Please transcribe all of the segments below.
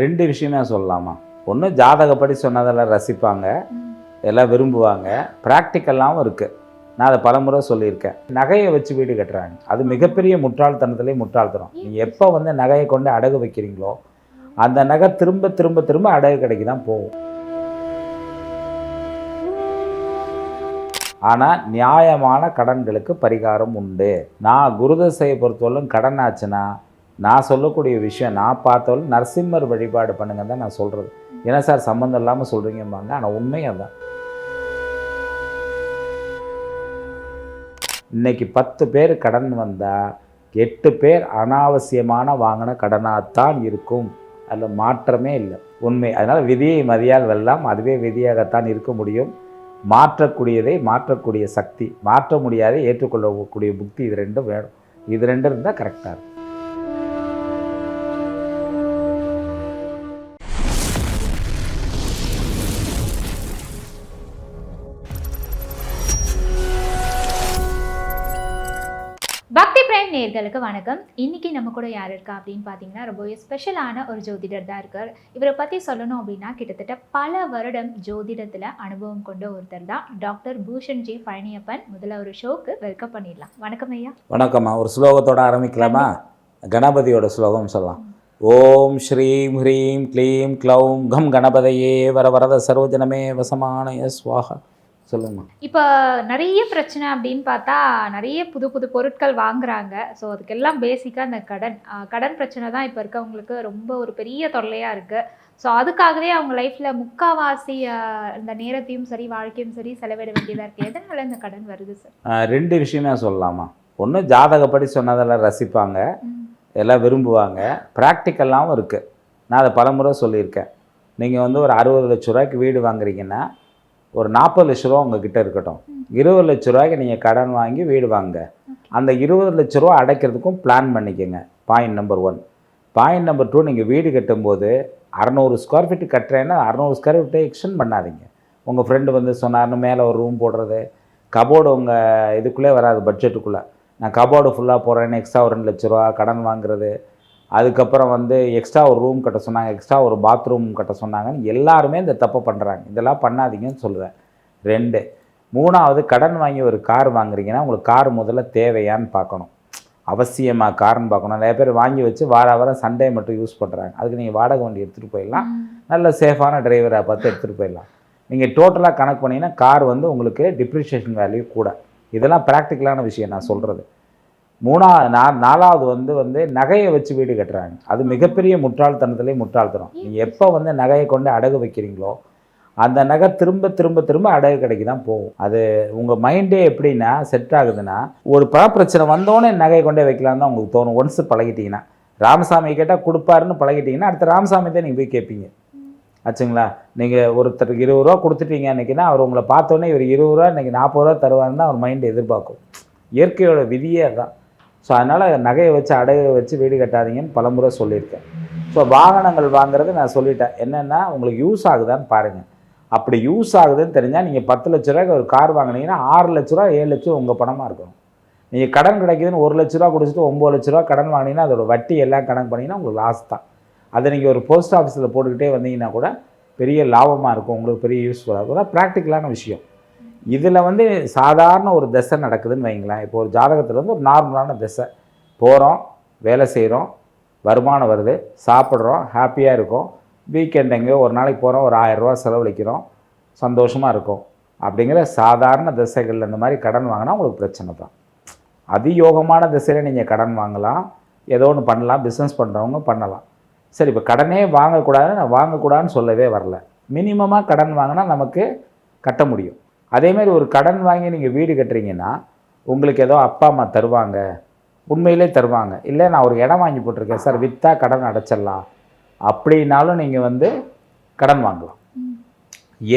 ரெண்டு விஷயமே சொல்லலாமா? ஒன்று ஜாதகப்படி சொன்னதெல்லாம் ரசிப்பாங்க. எல்லாம் விரும்புவாங்க. ப்ராக்டிக்கலாகவும் இருக்குது நான் அதை பலமுறை சொல்லியிருக்கேன். நகையை வச்சு வீடு கட்டுறாங்க. அது மிகப்பெரிய முட்டாள்தனத்திலே முட்டாள்தனம். நீங்கள் எப்போ வந்து நகையை கொண்டு அடகு வைக்கிறீங்களோ அந்த நகை திரும்ப திரும்ப திரும்ப அடகு கடைக்கு தான் போகும். ஆனால் நியாயமான கடன்களுக்கு பரிகாரம் உண்டு. நான் குருதசையை பொறுத்தவரைக்கும் கடன் ஆச்சுன்னா நான் சொல்லக்கூடிய விஷயம் நான் பார்த்தவரை நரசிம்மர் வழிபாடு பண்ணுங்க தான் நான் சொல்கிறது ஏன்னா சார் சம்மந்தம் இல்லாமல் சொல்கிறீங்கம்பாங்க ஆனால் உண்மை தான் இன்னைக்கு பத்து பேர் கடன் வந்தால் எட்டு பேர் அனாவசியமான வாங்கின கடனாகத்தான் இருக்கும். அதில் மாற்றமே இல்லை. உண்மை. அதனால் விதியை மதியால் வெல்லாம் அதுவே விதியாகத்தான் இருக்க முடியும். மாற்றக்கூடியதை மாற்றக்கூடிய சக்தி. மாற்ற முடியாத ஏற்றுக்கொள்ளக்கூடிய புக்தி இது ரெண்டும் வேணும். இது ரெண்டும் இருந்தால் கரெக்டாக இருக்கும். நேர்களுக்கு வணக்கம். இன்னைக்கு நம்ம கூட யார் இருக்கா அப்படின்னு பார்த்தீங்கன்னா ரொம்பவே ஸ்பெஷலான ஒரு ஜோதிடர் தான் இருக்கார். இவரை பற்றி சொல்லணும் அப்படின்னா கிட்டத்தட்ட பல வருடம் ஜோதிடத்தில் அனுபவம் கொண்ட ஒருத்தர் தான் டாக்டர் பூஷன் ஜி பழனியப்பன். முதல்ல ஒரு ஷோக்கு வெல்கம் பண்ணிடலாம். வணக்கம் ஐயா. வணக்கம்மா. ஒரு ஸ்லோகத்தோட ஆரம்பிக்கலாமா? கணபதியோட ஸ்லோகம் சொல்லலாம். ஓம் ஸ்ரீம் ஹ்ரீம் க்ளீம் க்ளௌம் கம் கணபதையே வர வரத சர்வஜனமே வசமானய ஸ்வாஹா. சொல்லுங்கம்மா. இப்போ நிறைய பிரச்சனை அப்படின்னு பார்த்தா நிறைய புது புது பொருட்கள் வாங்குறாங்க. ஸோ அதுக்கெல்லாம் பேசிக்காக அந்த கடன். கடன் பிரச்சனை தான் இப்போ இருக்கவங்களுக்கு ரொம்ப ஒரு பெரிய தொல்லையாக இருக்குது ஸோ அதுக்காகவே அவங்க லைஃப்பில் முக்காவாசி ஆஹ் இந்த நேரத்தையும் சரி வாழ்க்கையும் சரி செலவிட வேண்டியதாக இருக்குது எதனால இந்த கடன் வருது சார் ரெண்டு விஷயமே சொல்லலாமா? ஒன்று ஜாதகப்படி சொன்னதெல்லாம் ரசிப்பாங்க. எல்லாம் விரும்புவாங்க. ப்ராக்டிக்கலாகவும் இருக்குது நான் அதை பலமுறை சொல்லியிருக்கேன். நீங்கள் வந்து ஒரு அறுபது லட்ச ரூபாய்க்கு வீடு வாங்குறீங்கன்னா ஒரு நாற்பது லட்ச ரூபா உங்ககிட்ட இருக்கட்டும். இருபது லட்ச ரூபாய்க்கு நீங்கள் கடன் வாங்கி வீடு வாங்க அந்த இருபது லட்ச ரூபா அடைக்கிறதுக்கும் பிளான் பண்ணிக்கோங்க. Point number one point number two நீங்கள் வீடு கட்டும்போது அறநூறு ஸ்கொயர் ஃபீட் கட்டுறேன்னா அறநூறு ஸ்கொயர் ஃபீட்டை எக்ஸ்டெண்ட் பண்ணாதீங்க. உங்கள் ஃப்ரெண்டு வந்து சொன்னார்னு மேலே ஒரு ரூம் போடுறது. கபோர்டு உங்கள் இதுக்குள்ளே வராது பட்ஜெட்டுக்குள்ளே நான் கபோர்டு ஃபுல்லாக போடுறேன்னு எக்ஸ்ட்ரா ஒரு ரெண்டு லட்ச ரூபா கடன் வாங்குறது. அதுக்கப்புறம் வந்து எக்ஸ்ட்ரா ஒரு ரூம் கட்ட சொன்னாங்க எக்ஸ்ட்ரா ஒரு பாத்ரூம் கட்ட சொன்னாங்கன்னு எல்லாருமே இந்த தப்பை பண்ணுறாங்க இதெல்லாம் பண்ணாதீங்கன்னு சொல்லுவேன். ரெண்டு மூணாவது கடன் வாங்கி ஒரு கார் வாங்குறீங்கன்னா உங்களுக்கு கார் முதல்ல தேவையான்னு பார்க்கணும். அவசியமாக கார்னு பார்க்கணும். நிறைய பேர் வாங்கி வச்சு வார வாரம் சண்டே மட்டும் யூஸ் பண்ணுறாங்க அதுக்கு நீங்கள் வாடகை வண்டி எடுத்துகிட்டு போயிடலாம். நல்ல சேஃபான டிரைவரை பார்த்து எடுத்துகிட்டு போயிடலாம். நீங்கள் டோட்டலாக கணக்கு பண்ணிங்கன்னா கார் வந்து உங்களுக்கு டிப்ரிஷியேஷன் வேல்யூ கூட. இதெல்லாம் ப்ராக்டிக்கலான விஷயம் நான் சொல்கிறது மூணாவது நா நாலாவது வந்து வந்து நகையை வச்சு வீடு கட்டுறாங்க. அது மிகப்பெரிய முட்டாள்தனத்திலே முட்டாள்தனம். நீங்கள் எப்போ வந்து நகையை கொண்டு அடகு வைக்கிறீங்களோ அந்த நகை திரும்ப திரும்ப திரும்ப அடகு கடைக்கு தான் போகும். அது உங்கள் மைண்டே எப்படின்னா செட் ஆகுதுன்னா ஒரு பணப்பிரச்சனை வந்தோடனே நகையை கொண்டே வைக்கலான்னு தான் உங்களுக்கு தோணும். ஒன்ஸ் பழகிட்டீங்கன்னா. ராமசாமி கேட்டால் கொடுப்பாருன்னு பழகிட்டீங்கன்னா அடுத்த ராமசாமி தான் நீங்கள் போய் கேட்பீங்க ஆச்சுங்களா? நீங்கள் ஒருத்தருக்கு இருபது ரூபா கொடுத்துட்டீங்க அன்றைக்கினா அவர் உங்களை பார்த்தோன்னே இவர் இருபது ரூபா இன்றைக்கி நாற்பது ரூபா தருவாருன்னு தான் அவர் மைண்டு எதிர்பார்க்கும். இயற்கையோட விதியே அதுதான் ஸோ அதனால் நகையை வச்சு அடகு வச்சு வீடு கட்டாதீங்கன்னு பலமுறை சொல்லியிருக்கேன். ஸோ வாகனங்கள் வாங்குறது நான் சொல்லிட்டேன். என்னென்னா உங்களுக்கு யூஸ் ஆகுதான்னு பாருங்கள் அப்படி யூஸ் ஆகுதுன்னு தெரிஞ்சால் நீங்கள் பத்து லட்ச ரூபாய்க்கு ஒரு கார் வாங்கினீங்கன்னா ஆறு லட்ச ரூபா ஏழு லட்சம் உங்கள் பணமாக இருக்கும். நீங்கள் கடன் கிடைக்குதுன்னு ஒரு லட்ச ரூபா கொடுத்துட்டு ஒம்பது லட்ச ரூபா கடன் வாங்கினீங்கன்னா அதோட வட்டி எல்லாம் கணக்கு பண்ணிங்கன்னா உங்களுக்கு லாஸ் தான். அதை நீங்கள் ஒரு போஸ்ட் ஆஃபீஸில் போட்டுக்கிட்டே வந்தீங்கன்னா கூட பெரிய லாபமாக இருக்கும். உங்களுக்கு பெரிய யூஸ்ஃபுல்லாக இருக்கும். அதான் ப்ராக்டிக்கலான விஷயம். இதில் வந்து சாதாரண ஒரு திசை நடக்குதுன்னு வைங்களேன். இப்போ ஒரு ஜாதகத்தில் வந்து ஒரு நார்மலான திசை. போகிறோம் வேலை செய்கிறோம் வருமானம் வருது சாப்பிட்றோம் ஹாப்பியாக இருக்கும். வீக்கெண்ட் எங்கேயோ ஒரு நாளைக்கு போகிறோம் ஒரு ஆயிரரூவா செலவழிக்கிறோம் சந்தோஷமாக இருக்கும். அப்படிங்கிற சாதாரண திசைகளில் இந்த மாதிரி கடன் வாங்கினா உங்களுக்கு பிரச்சனை தான். அதியோகமான திசையில் நீங்கள் கடன் வாங்கலாம். ஏதோ ஒன்று பண்ணலாம் பிஸ்னஸ் பண்ணுறவங்க பண்ணலாம். சரி இப்போ கடனே வாங்கக்கூடாதுன்னு நான் வாங்கக்கூடாதுன்னு சொல்லவே வரல. மினிமமாக கடன் வாங்கினா நமக்கு கட்ட முடியும். அதேமாதிரி ஒரு கடன் வாங்கி நீங்கள் வீடு கட்டுறீங்கன்னா உங்களுக்கு ஏதோ அப்பா அம்மா தருவாங்க. உண்மையிலே தருவாங்க. இல்லை நான் ஒரு இடம் வாங்கி போட்டிருக்கேன் சார் விற்றா கடன் அடைச்சிடலாம். அப்படின்னாலும் நீங்கள் வந்து கடன் வாங்கலாம்.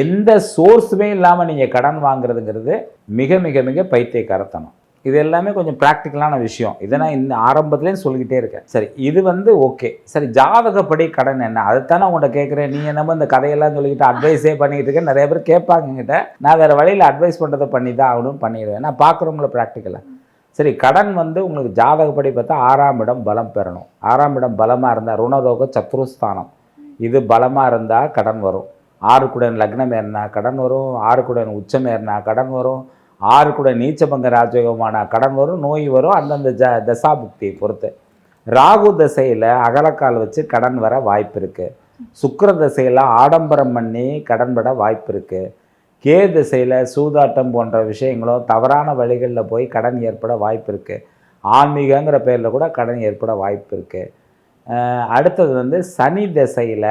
எந்த சோர்ஸுமே இல்லாமல் நீங்கள் கடன் வாங்குறதுங்கிறது மிக மிக மிக பைத்தியக்காரத்தனம். இது எல்லாமே கொஞ்சம் ப்ராக்டிக்கலான விஷயம். இதை நான் இந்த ஆரம்பத்துலேயும் சொல்லிக்கிட்டே இருக்கேன். சரி இது வந்து ஓகே சரி ஜாதகப்படி கடன் என்ன? அதைத்தானே உங்கள்கிட்ட கேட்குறேன். நீ என்னமோ இந்த கதையெல்லாம் சொல்லிக்கிட்டு அட்வைஸே பண்ணிக்கிட்டு இருக்கேன் நிறைய பேர் கேட்பாங்க கிட்ட நான் வேறு வழியில் அட்வைஸ் பண்ணுறதை பண்ணி தான் ஆகணும்னு பண்ணிடுவேன். நான் பார்க்குறவங்கள ப்ராக்டிக்கலாக சரி கடன் வந்து உங்களுக்கு ஜாதகப்படி பார்த்தா ஆறாம் இடம் பலம் பெறணும். ஆறாம் இடம் பலமாக இருந்தால் ருணரோக சத்ருஸ்தானம். இது பலமாக இருந்தால் கடன் வரும். ஆறுக்குடன் லக்னம் ஏறினா கடன் வரும். ஆறுக்குடன் உச்சம் ஏறினா கடன் வரும். ஆறு கூட நீச்சபங்க ராஜயோகமான கடன் வரும் நோய் வரும் அந்தந்த ஜ தசாபுக்தியை பொறுத்து. ராகு தசையில் அகலக்கால் வச்சு கடன் வர வாய்ப்பு இருக்குது சுக்கர தசையில் ஆடம்பரம் பண்ணி கடன்பட வாய்ப்பு இருக்குது கே திசையில் சூதாட்டம் போன்ற விஷயங்களோ தவறான வழிகளில் போய் கடன் ஏற்பட வாய்ப்பு இருக்குது ஆன்மீகங்கிற பேரில் கூட கடன் ஏற்பட வாய்ப்பு இருக்குது அடுத்தது வந்து சனி திசையில்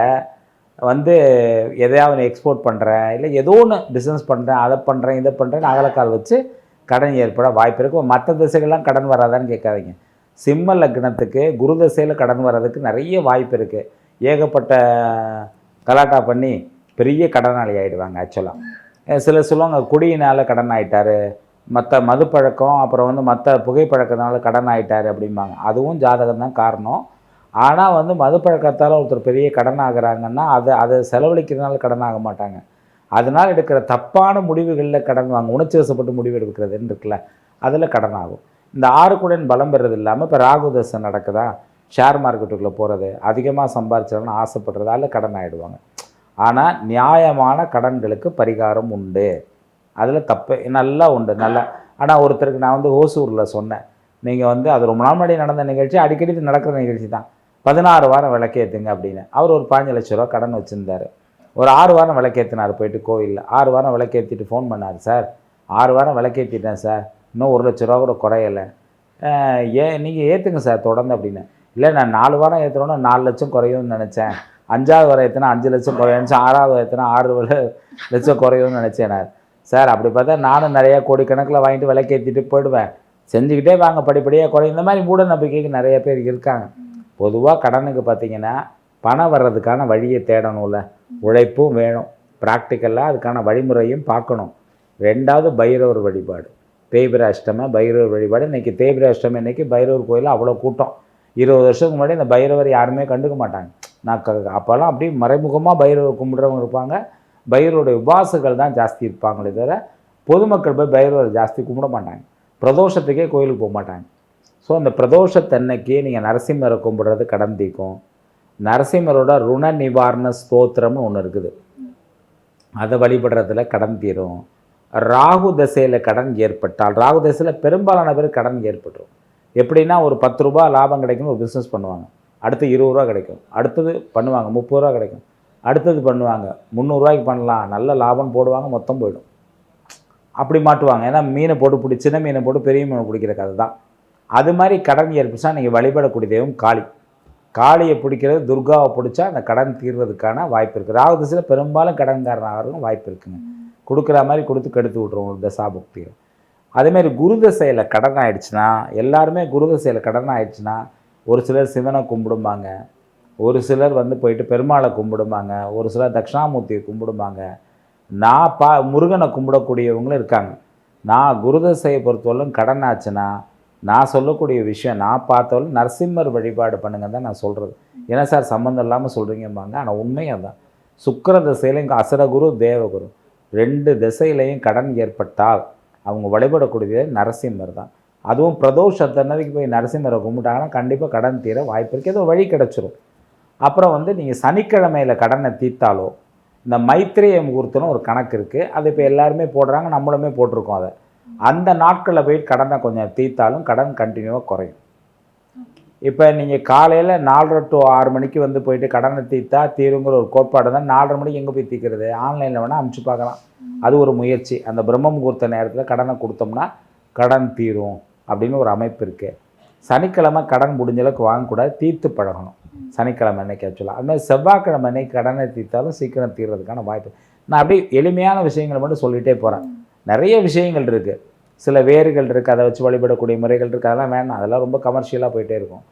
வந்து எதையாவது எக்ஸ்போர்ட் பண்ணுறேன் இல்லை ஏதோ ஒன்று பிஸ்னஸ் பண்ணுறேன் அதை பண்ணுறேன் இதை பண்ணுறேன் அகலக்கால் வச்சு கடன் ஏற்பட வாய்ப்பு இருக்குது மற்ற திசைகள்லாம் கடன் வராதான்னு கேட்காதீங்க. சிம்ம லக்னத்துக்கு குரு திசையில் கடன் வர்றதுக்கு நிறைய வாய்ப்பு இருக்குது ஏகப்பட்ட கலாட்டா பண்ணி பெரிய கடனாளி ஆகிடுவாங்க ஆக்சுவலாக சில சொல்லுவாங்க குடியினால் கடன் ஆகிட்டார் மற்ற மதுப்பழக்கம் அப்புறம் வந்து மற்ற புகைப்பழக்கத்தினால கடன் ஆகிட்டார் அப்படிம்பாங்க. அதுவும் ஜாதகம் தான் காரணம். ஆனால் வந்து மதுப்பழக்கத்தால் ஒருத்தர் பெரிய கடன் ஆகுறாங்கன்னா அதை அதை செலவழிக்கிறதுனால கடன் ஆக மாட்டாங்க. அதனால் எடுக்கிற தப்பான முடிவுகளில் கடன் வாங்க உணர்ச்சி வசப்பட்டு முடிவு எடுக்கிறதுன்னு இருக்குல்ல அதில் கடன் ஆகும் இந்த ஆறுக்குடன் பலம் பெறது இல்லாமல் இப்போ ராகு தசை நடக்குதா? ஷேர் மார்க்கெட்டுக்குள்ளே போகிறது அதிகமாக சம்பாரிச்சிடணும்னு ஆசைப்படுறதால கடன் ஆகிடுவாங்க ஆனால் நியாயமான கடன்களுக்கு பரிகாரம் உண்டு. அதில் தப்பு நல்லா உண்டு நல்லா. ஆனால் ஒருத்தருக்கு நான் வந்து ஓசூரில் சொன்னேன் நீங்கள் வந்து அது ரொம்ப நாள் முன்னாடி நடந்த நிகழ்ச்சி அடிக்கடி இது நடக்கிற நிகழ்ச்சி தான். பதினாறு வாரம் விளக்கேற்றுங்க அப்படின்னு. அவர் ஒரு பாஞ்சு லட்ச ரூபா கடன் வச்சுருந்தார். ஒரு ஆறு வாரம் விளக்கேற்றினார் போயிட்டு கோயிலில். ஆறு வாரம் விளக்கேற்றிட்டு ஃபோன் பண்ணார் சார் ஆறு வாரம் விளக்கேற்றிட்டேன் சார். இன்னும் ஒரு லட்ச ரூபா கூட குறையலை. ஏ ஏன் நீங்கள் ஏற்றுங்க சார் தொடர்ந்து அப்படின்னு. இல்லை நான் நாலு வாரம் ஏற்றுறோன்னா நாலு லட்சம் குறையும்னு நினச்சேன். அஞ்சாவது வாரம் ஏற்றினா அஞ்சு லட்சம் குறையும் நினச்சேன். ஆறாவது வாரம் ஏற்றினா ஆறு லட்சம் குறையும்னு நினச்சேன் நான். சார் அப்படி பார்த்தா நானும் நிறையா கோடிக்கணக்கில் வாங்கிட்டு விளக்கேற்றிட்டு போயிடுவேன். செஞ்சுக்கிட்டே வாங்க படிப்படியாக குறையும். இந்த மாதிரி மூட நம்பிக்கைக்கு நிறைய பேர் இருக்காங்க. பொதுவாக கடனுக்கு பார்த்தீங்கன்னா பணம் வர்றதுக்கான வழியை தேடணும்ல. உழைப்பும் வேணும். ப்ராக்டிக்கலாக அதுக்கான வழிமுறையும் பார்க்கணும். ரெண்டாவது பைரவர் வழிபாடு. தேய்பிர அஷ்டம பைரவர் வழிபாடு. இன்றைக்கி தேய்பிர அஷ்டமி இன்னைக்கு பைரவர் கோயிலில் அவ்வளோ கூட்டம். இருபது வருஷத்துக்கு முன்னாடி இந்த பைரவர் யாருமே கண்டுக்க மாட்டாங்க. நான் க அப்போல்லாம் அப்படியே மறைமுகமாக பைரவர் கும்பிட்றவங்க இருப்பாங்க. பைரவருடைய உபாசகர்கள் தான் ஜாஸ்தி இருப்பாங்களே தவிர பொதுமக்கள் போய் பைரவர் ஜாஸ்தி கும்பிட மாட்டாங்க. பிரதோஷத்துக்கே கோயிலுக்கு போக மாட்டாங்க. ஸோ அந்த பிரதோஷத்தன்னைக்கு நீங்கள் நரசிம்மரை கும்பிட்றது கடன் தீக்கும். நரசிம்மரோட ருண நிவாரண ஸ்தோத்திரம்னு ஒன்று இருக்குது. அதை வழிபடுறதுல கடன் தீரும். ராகு தசையில் கடன் ஏற்பட்டால் ராகு தசையில் பெரும்பாலான பேர் கடன் ஏற்பட்டுரும். எப்படின்னா ஒரு பத்து ரூபா லாபம் கிடைக்கும்னு ஒரு பிஸ்னஸ் பண்ணுவாங்க. அடுத்து இருபது ரூபா கிடைக்கும். அடுத்தது பண்ணுவாங்க முப்பது ரூபா கிடைக்கும். அடுத்தது பண்ணுவாங்க முந்நூறுரூவாய்க்கு பண்ணலாம். நல்ல லாபம் போடுவாங்க மொத்தம் போயிடும். அப்படி மாட்டுவாங்க. ஏன்னா மீனை போட்டு பிடி சின்ன மீனை போட்டு பெரிய மீனை பிடிக்கிற கதை தான் அது மாதிரி கடன் ஏற்பிச்சா நீங்கள் வழிபடக்கூடிய தெய்வம் காளி. காளியை பிடிக்கிறது துர்காவை பிடிச்சா அந்த கடன் தீர்றதுக்கான வாய்ப்பு இருக்குது ராகு திசையில் பெரும்பாலும் கடன்காரன் வாய்ப்பு இருக்குங்க. கொடுக்குற மாதிரி கொடுத்து கெடுத்து விட்ருவோம் ஒரு தசாபுக்தியை. அதேமாரி குரு தசையில் கடன் ஆயிடுச்சுன்னா எல்லாருமே குரு தசையில் கடன் ஆயிடுச்சுன்னா ஒரு சிலர் சிவனை கும்பிடும்பாங்க. ஒரு சிலர் வந்து போயிட்டு பெருமாளை கும்பிடும்பாங்க. ஒரு சிலர் தட்சிணாமூர்த்தியை கும்பிடும்பாங்க. நான் பா முருகனை கும்பிடக்கூடியவங்களும் இருக்காங்க. நான் குருதசையை பொறுத்தவரைக்கும் கடன் ஆச்சுன்னா நான் சொல்லக்கூடிய விஷயம் நான் பார்த்தவரைக்கும் நரசிம்மர் வழிபாடு பண்ணுங்க தான் நான் சொல்கிறது ஏன்னா சார் சம்மந்தம் இல்லாமல் சொல்கிறீங்கம்பாங்க ஆனால் உண்மை தான் சுக்கிர திசையிலையும் இங்கே அசரகுரு தேவகுரு ரெண்டு திசையிலையும் கடன் ஏற்பட்டால் அவங்க வழிபடக்கூடியது நரசிம்மர் தான். அதுவும் பிரதோஷத்தன்னதிக்கு போய் நரசிம்மரை கும்பிட்டாங்கன்னா கண்டிப்பாக கடன் தீர வாய்ப்பு இருக்குது ஏதோ வழி கிடச்சிரும். அப்புறம் வந்து நீங்கள் சனிக்கிழமையில் கடனை தீர்த்தாலோ இந்த மைத்திரிய முகூர்த்தம்னு ஒரு கணக்கு இருக்குது அது இப்போ எல்லாருமே போடுறாங்க. நம்மளுமே போட்டிருக்கோம் அதை. அந்த நாட்களில் போய் கடனை கொஞ்சம் தீர்த்தாலும் கடன் கண்டினியூவாக குறையும். இப்போ நீங்கள் காலையில் நாலரை டு ஆறு மணிக்கு வந்து போயிட்டு கடனை தீர்த்தா தீருங்கிற ஒரு கோட்பாடு தான் நாலரை மணிக்கு எங்கே போய் தீர்க்கிறது? ஆன்லைனில் வேணால் அமுச்சு பார்க்கலாம். அது ஒரு முயற்சி. அந்த பிரம்ம முகூர்த்த நேரத்தில் கடனை கொடுத்தோம்னா கடன் தீரும் அப்படின்னு ஒரு அமைப்பு இருக்குது சனிக்கிழமை கடன் முடிஞ்சளவுக்கு வாங்கக்கூடாது தீர்த்து பழகணும். சனிக்கிழமை அன்னைக்கு ஆக்சுவலாக அது மாதிரி செவ்வாய்க்கிழமை அன்னைக்கு கடனை தீர்த்தாலும் சீக்கிரம் தீர்றதுக்கான வாய்ப்பு. நான் அப்படியே எளிமையான விஷயங்களை மட்டும் சொல்லிகிட்டே போகிறேன் நிறைய விஷயங்கள் இருக்குது சில வேர்கள் இருக்குது அதை வச்சு வழிபடக்கூடிய முறைகள் இருக்குது அதெல்லாம் வேணாம் அதெல்லாம் ரொம்ப கமர்ஷியலாக போயிட்டே இருக்கும்.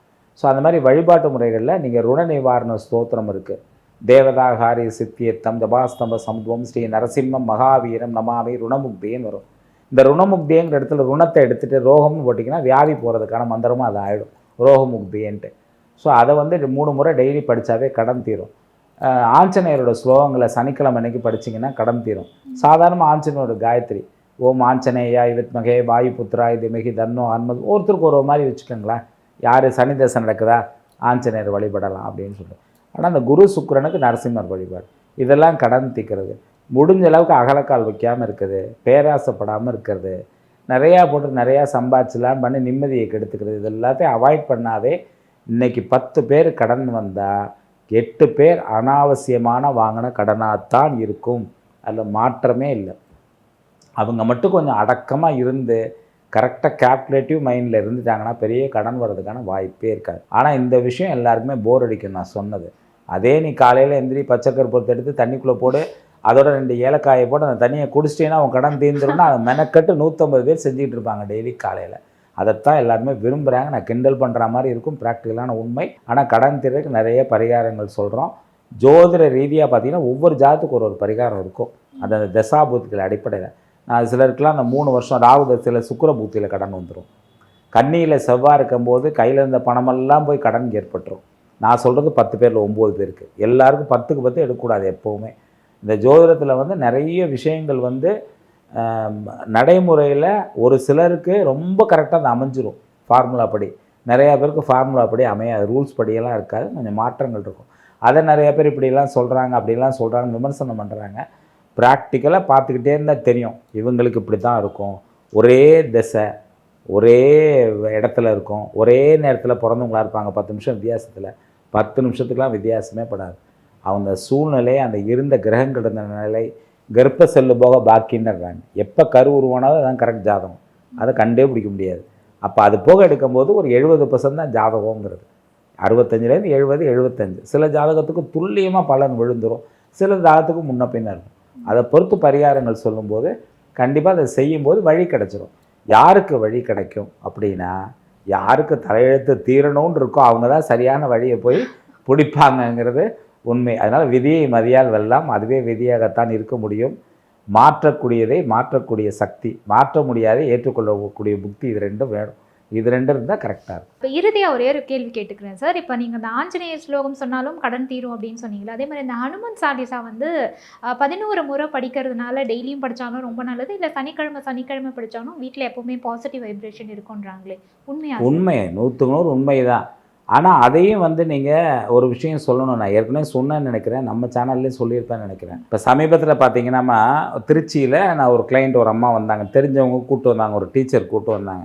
ஸோ அந்த மாதிரி வழிபாட்டு முறைகளில் நீங்கள் ருண நிவாரண ஸ்தோத்திரம் இருக்குது தேவதாகாரி சித்தியத்தம் ஜபாஸ்தம்ப சமுத்வம் ஸ்ரீ நரசிம்மம் மகாவீரம் நமாமி ருணமுக்தின்னு வரும். இந்த ருணமுக்திங்கிற இடத்துல ருணத்தை எடுத்துகிட்டு ரோகம்னு போட்டிங்கன்னா வியாதி போகிறதுக்கான மந்திரமும் அது ஆகிடும் ரோகமுக்தின்ட்டு. ஸோ அதை வந்து மூணு முறை டெய்லி படித்தாவே கடன் தீரும். ஆஞ்சநேயரோட ஸ்லோகங்களை சனிக்கிழமை அன்னைக்கு படிச்சிங்கன்னா கடன் தீரும். சாதாரண ஆஞ்சநேயரோட காயத்ரி ஓம் ஆஞ்சநேயா வித்மகே வாயு புத்ரா திமகி தன்னோ அன்மது ஒருத்தருக்கு ஒரு மாதிரி வச்சுக்கோங்களேன். யார் சனி தசை நடக்குதா? ஆஞ்சநேயர் வழிபடலாம் அப்படின்னு சொல்லிட்டு ஆனால் அந்த குரு சுக்கரனுக்கு நரசிம்மர் வழிபாடு. இதெல்லாம் கடன் தீக்கிறது. முடிஞ்ச அளவுக்கு அகலக்கால் வைக்காமல் இருக்குது பேராசைப்படாமல் இருக்கிறது. நிறையா போட்டு நிறையா சம்பாதிச்சலாம் பண்ணி நிம்மதியை கெடுத்துக்கிறது. இது எல்லாத்தையும் அவாய்ட் பண்ணாவே இன்னைக்கு பத்து பேர் கடன் வந்தால் எட்டு பேர் அனாவசியமான வாங்கின கடனாகத்தான் இருக்கும். அதில் மாற்றமே இல்லை. அவங்க மட்டும் கொஞ்சம் அடக்கமாக இருந்து கரெக்டாக கேல்குலேட்டிவ் மைண்டில் இருந்துட்டாங்கன்னா பெரிய கடன் வர்றதுக்கான வாய்ப்பே இருக்காது. ஆனால் இந்த விஷயம் எல்லாருக்குமே போர் அடிக்கும் நான் சொன்னது. அதே நீ காலையில் எந்திரி பச்சை கருப்பத்தை எடுத்து தண்ணிக்குள்ளே போடு அதோட ரெண்டு ஏலக்காயை போட்டு அந்த தண்ணியை குடிச்சிட்டேன்னா அவன் கடன் தீர்ந்துரும்னா அதை மெனக்கட்டு நூற்றம்பது பேர் செஞ்சுக்கிட்டு இருப்பாங்க டெய்லி காலையில். அதைத்தான் எல்லாருமே விரும்புகிறாங்க நான் கிண்டல் பண்ணுற மாதிரி இருக்கும். ப்ராக்டிக்கலான உண்மை. ஆனால் கடன் தீர்றதுக்கு நிறைய பரிகாரங்கள் சொல்கிறோம் ஜோதிட ரீதியாக பார்த்தீங்கன்னா ஒவ்வொரு ஜாதத்துக்கு ஒரு ஒரு பரிகாரம் இருக்கும். அது அந்த தசாபூத்திகள் அடிப்படையில். நான் சிலருக்குலாம் அந்த மூணு வருஷம் ராகு தசையில் சுக்கரபூத்தியில் கடன் வந்துடும் கண்ணியில் செவ்வாய் இருக்கும்போது கையில் இருந்த பணமெல்லாம் போய் கடன் ஏற்பட்டுரும். நான் சொல்கிறது பத்து பேரில் ஒம்பது பேருக்கு. எல்லாருக்கும் பத்துக்கு பத்து எடுக்கக்கூடாது எப்போவுமே. இந்த ஜோதிடத்தில் வந்து நிறைய விஷயங்கள் வந்து நடைமுறையில் ஒரு சிலருக்கு ரொம்ப கரெக்டாக அது அமைஞ்சிரும். ஃபார்முலா படி. நிறையா பேருக்கு ஃபார்முலா படி அமையாது ரூல்ஸ் படியெல்லாம் இருக்காது. கொஞ்சம் மாற்றங்கள் இருக்கும். அதை நிறைய பேர் இப்படிலாம் சொல்கிறாங்க அப்படிலாம் சொல்கிறாங்க விமர்சனம் பண்ணுறாங்க ப்ராக்டிக்கலாக பார்த்துக்கிட்டே இருந்தால் தெரியும். இவங்களுக்கு இப்படி தான் இருக்கும். ஒரே திசை ஒரே இடத்துல இருக்கும். ஒரே நேரத்தில் பிறந்தவங்களா இருப்பாங்க. பத்து நிமிஷம் வித்தியாசத்தில். பத்து நிமிஷத்துக்கெலாம் வித்தியாசமே படாது. அவங்க சூழ்நிலை அந்த இருந்த கிரகங்கள் இருந்த நிலை கர்ப்ப செல்லு போக பாக்கின்றாங்க எப்போ கரு உருவானாலும் அதான் கரெக்ட் ஜாதகம். அதை கண்டே பிடிக்க முடியாது. அப்போ அது போக எடுக்கும்போது ஒரு எழுபது பர்சன்ட் தான் ஜாதகங்கிறது அறுபத்தஞ்சிலேருந்து எழுபது எழுபத்தஞ்சு. சில ஜாதகத்துக்கு துல்லியமாக பலன் விழுந்துரும். சில ஜாதகத்துக்கு முன்ன பின்ன இருக்கும். அதை பொறுத்து பரிகாரங்கள் சொல்லும்போது கண்டிப்பாக அதை செய்யும்போது வழி கிடைச்சிரும். யாருக்கு வழி கிடைக்கும் அப்படின்னா யாருக்கு தலையெழுத்து தீரணும்னு இருக்கோ அவங்க தான் சரியான வழியை போய் பிடிப்பாங்கங்கிறது உண்மை. அதனால் விதியை மதியால் வெல்லாம் அதுவே விதியாகத்தான் இருக்க முடியும். மாற்றக்கூடியதை மாற்றக்கூடிய சக்தி. மாற்ற முடியாதை ஏற்றுக்கொள்ளக்கூடிய புக்தி இது ரெண்டும் வேணும். இது ரெண்டும் இருந்தால் கரெக்டாக இருக்கும். இப்போ இறுதியாக ஒரே ஒரு கேள்வி கேட்டுக்கிறேன் சார். இப்போ நீங்கள் இந்த ஆஞ்சநேய ஸ்லோகம் சொன்னாலும் கடன் தீரும் அப்படின்னு சொன்னீங்களா அதே மாதிரி இந்த ஹனுமன் சாலிசா வந்து பதினோரு முறை படிக்கிறதுனால டெய்லியும் படித்தாலும் ரொம்ப நல்லது இல்லை சனிக்கிழமை சனிக்கிழமை படித்தாலும் வீட்டில் எப்போவுமே பாசிட்டிவ் வைப்ரேஷன் இருக்குன்றாங்களே உண்மையா உண்மை. நூற்றுக்கு நூறு உண்மை தான் ஆனால் அதையும் வந்து நீங்கள் ஒரு விஷயம் சொல்லணும். நான் ஏற்கனவே சொன்னேன்னு நினைக்கிறேன். நம்ம சேனல்லையும் சொல்லியிருப்பேன்னு நினைக்கிறேன். இப்போ சமீபத்தில் பார்த்தீங்கன்னா திருச்சியில் நான் ஒரு கிளைண்ட் ஒரு அம்மா வந்தாங்க. தெரிஞ்சவங்க கூப்பிட்டு வந்தாங்க. ஒரு டீச்சர் கூப்பிட்டு வந்தாங்க.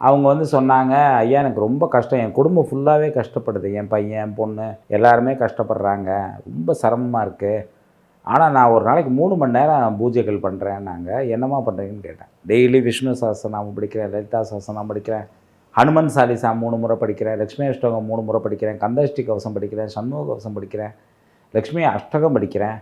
அவங்க வந்து சொன்னாங்க ஐயா எனக்கு ரொம்ப கஷ்டம். என் குடும்பம் ஃபுல்லாகவே கஷ்டப்படுது. என் பையன் என் பொண்ணு எல்லாருமே கஷ்டப்படுறாங்க. ரொம்ப சிரமமாக இருக்குது ஆனால் நான் ஒரு நாளைக்கு மூணு மணி நேரம் பூஜைகள் பண்ணுறேன் நாங்கள் என்னம்மா பண்ணுறீங்கன்னு கேட்டேன். டெய்லி விஷ்ணு சாஸ்திரநாமம் படிக்கிறேன் லலிதா நான் படிக்கிறேன். ஹனுமன் சாலிசா மூணு முறை படிக்கிறேன் லக்ஷ்மி அஷ்டகம் மூணு முறை படிக்கிறேன் கந்தஷ்டி கவசம் படிக்கிறேன் சண்முக கவசம் படிக்கிறேன் லக்ஷ்மி அஷ்டகம் படிக்கிறேன்.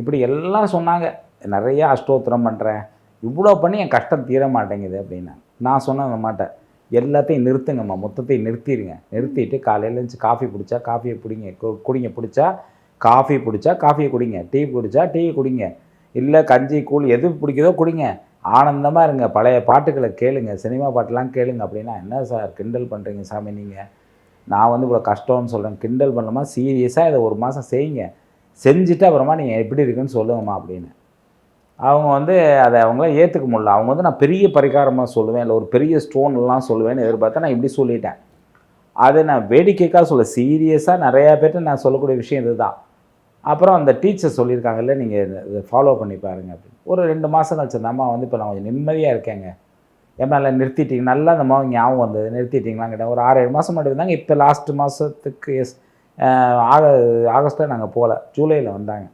இப்படி எல்லாம் சொன்னாங்க. நிறையா அஷ்டோத்திரம் பண்ணுறேன் இவ்வளோ பண்ணி என் கஷ்டம் தீர மாட்டேங்குது அப்படின்னா நான் சொன்ன மாட்டேன் எல்லாத்தையும் நிறுத்துங்கம்மா. மொத்தத்தையும் நிறுத்திடுங்க. நிறுத்திட்டு காலையில் இருந்துச்சு காஃபி பிடிச்சா காஃபியை பிடிங்க குடிங்க. பிடிச்சா காஃபி பிடிச்சா காஃபியை குடிங்க. டீ பிடிச்சா டீ குடிங்க. இல்லை கஞ்சி கூழ் எது பிடிக்குதோ குடிங்க. ஆனந்தமாக இருங்க. பழைய பாட்டுகளை கேளுங்க. சினிமா பாட்டெலாம் கேளுங்க அப்படின்னா என்ன சார் கிண்டல் பண்ணுறீங்க சாமி நீங்கள் நான் வந்து இவ்வளோ கஷ்டம்னு சொல்கிறேன் கிண்டல் பண்ணலாமா சீரியஸாக இதை ஒரு மாதம் செய்யுங்க. செஞ்சுட்டு அப்புறமா நீங்கள் எப்படி இருக்குன்னு சொல்லுங்கம்மா அப்படின்னு. அவங்க வந்து அதை அவங்கள ஏற்றுக்க முடியல. அவங்க வந்து நான் பெரிய பரிகாரமாக சொல்லுவேன். இல்லை ஒரு பெரிய ஸ்டோன்லாம் சொல்லுவேன்னு எதிர்பார்த்தா நான் இப்படி சொல்லிட்டேன். அதை நான் வேடிக்கைக்காக சொல்ல சீரியஸாக நிறையா பேர்ட்ட நான் சொல்லக்கூடிய விஷயம் இதுதான். அப்புறம் அந்த டீச்சர் சொல்லியிருக்காங்கல்ல நீங்கள் இதை ஃபாலோ பண்ணி பாருங்க. அப்படின்னு. ஒரு ரெண்டு மாதம் கழிச்சு அந்த அம்மா வந்து இப்போ நான் கொஞ்சம் நிம்மதியாக இருக்கேங்க. என் மேலே நிறுத்திட்டீங்க நல்லா அந்த அம்மா ஞாபகம் வந்தது நிறுத்திட்டீங்களா கேட்டேன். ஒரு ஆறு ஏழு மாதம் மட்டும் இருந்தாங்க இப்போ லாஸ்ட் மாதத்துக்கு எஸ் ஆக ஆகஸ்ட்டில் நாங்கள் போகல. ஜூலையில் வந்தாங்க.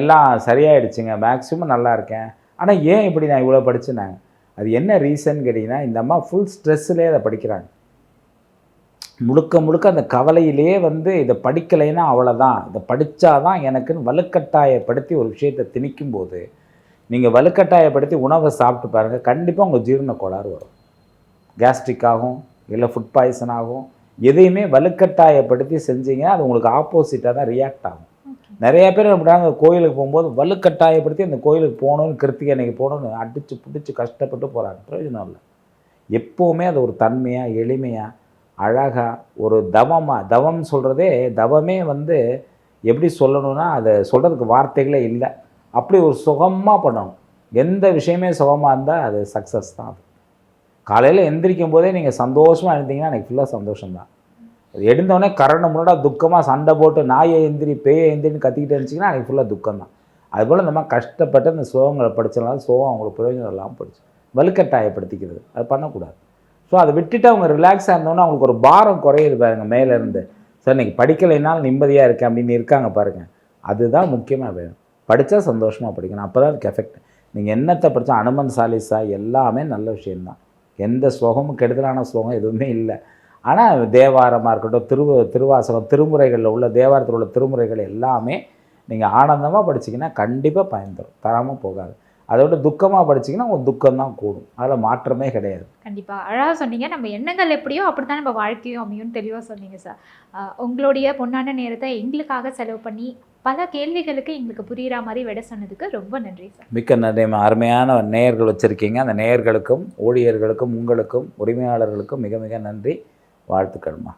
எல்லாம் சரியாயிடுச்சுங்க. மேக்ஸிமம் நல்லா இருக்கேன். ஆனால் ஏன் இப்படி நான் இவ்வளோ படிச்சுனாங்க அது என்ன ரீசன் கேட்டிங்கன்னா இந்த அம்மா ஃபுல் ஸ்ட்ரெஸ்ஸிலே அதை படிக்கிறாங்க. முழுக்க முழுக்க அந்த கவலையிலே வந்து இதை படிக்கலைன்னா அவ்வளோதான் இதை படித்தாதான் எனக்குன்னு வலுக்கட்டாயப்படுத்தி ஒரு விஷயத்தை திணிக்கும்போது நீங்கள் வலுக்கட்டாயப்படுத்தி உணவை சாப்பிட்டு பாருங்கள் கண்டிப்பாக உங்கள் ஜீரண கோளாறு வரும். கேஸ்ட்ரிக் ஆகும் இல்லை ஃபுட் பாய்சன் ஆகும் எதையுமே வலுக்கட்டாயப்படுத்தி செஞ்சீங்கன்னா அது உங்களுக்கு ஆப்போசிட்டாக தான் ரியாக்ட் ஆகும். நிறைய பேர் அப்படினாங்க கோயிலுக்கு போகும்போது வலுக்கட்டாயப்படுத்தி அந்த கோயிலுக்கு போகணும்னு கிருத்திகை அன்னைக்கு போகணும்னு அடித்து பிடிச்சி கஷ்டப்பட்டு போகிறாங்க பிரயோஜனம் இல்லை. எப்போவுமே அது ஒரு தன்மையாக எளிமையாக அழகாக ஒரு தவமாக தவம் சொல்கிறதே தவமே வந்து எப்படி சொல்லணும்னா அதை சொல்கிறதுக்கு வார்த்தைகளே இல்லை. அப்படி ஒரு சுகமாக பண்ணணும். எந்த விஷயமே சுகமாக இருந்தால் அது சக்ஸஸ் தான் அது. காலையில் எந்திரிக்கும் போதே நீங்கள் சந்தோஷமாக இருந்தீங்கன்னா எனக்கு ஃபுல்லாக சந்தோஷம்தான். எடுந்தோடனே கரண முன்னாடா துக்கமாக சண்டை போட்டு நாயை எந்திரி பேயை எந்திரின்னு கத்திக்கிட்டு இருந்துச்சிங்கன்னா எனக்கு ஃபுல்லாக துக்கம் தான் அதுபோல் இந்த மாதிரி கஷ்டப்பட்டு அந்த சோகங்களை படித்தனால சோகம் அவங்களுக்கு பிரயோஜனம் இல்லாமல் போயிடுச்சு வலுக்கட்டாயப்படுத்திக்கிறது. அது பண்ணக்கூடாது. ஸோ அதை விட்டுட்டு அவங்க ரிலாக்ஸாக இருந்தோன்னா அவங்களுக்கு ஒரு பாரம் குறையுது பாருங்க மேலேருந்து. சார் இன்றைக்கி படிக்கலைனாலும் நிம்மதியாக இருக்கேன் அப்படின்னு இருக்காங்க பாருங்கள் அதுதான் முக்கியமாக வேணும். படித்தா சந்தோஷமாக படிக்கணும். அப்போ தான் அதுக்கு எஃபெக்ட் நீங்கள் என்னத்தை படித்தா அனுமன் சாலிசா எல்லாமே நல்ல விஷயந்தான் எந்த ஸ்லோகமும் கெடுதலான ஸ்லோகம் எதுவுமே இல்லை. ஆனால் தேவாரமாக இருக்கட்டும் திரு திருவாசகம் திருமுறைகளில் உள்ள தேவாரத்தில் உள்ள திருமுறைகள் எல்லாமே நீங்கள் ஆனந்தமாக படிச்சீங்கன்னா கண்டிப்பாக பயன் தரும். தராமல் போகாது. அதை விட துக்கமாக படிச்சீங்கன்னா உங்கள் துக்கம் தான் கூடும். அதில் மாற்றமே கிடையாது. கண்டிப்பா. அழகா சொன்னீங்க. நம்ம எண்ணங்கள் எப்படியோ அப்படித்தான் நம்ம வாழ்க்கையும் அமையும் தெளிவா சொன்னீங்க சார் உங்களுடைய பொன்னான நேரத்தை எங்களுக்காக செலவு பண்ணி பல கேள்விகளுக்கு எங்களுக்கு புரியுற மாதிரி விட சொன்னதுக்கு ரொம்ப நன்றி சார் மிக்க நன்றி. அருமையான நேயர்கள் வச்சுருக்கீங்க. அந்த நேயர்களுக்கும் ஊழியர்களுக்கும் உங்களுக்கும் உரிமையாளர்களுக்கும் மிக மிக நன்றி. வாழ்த்துக்கள்மா.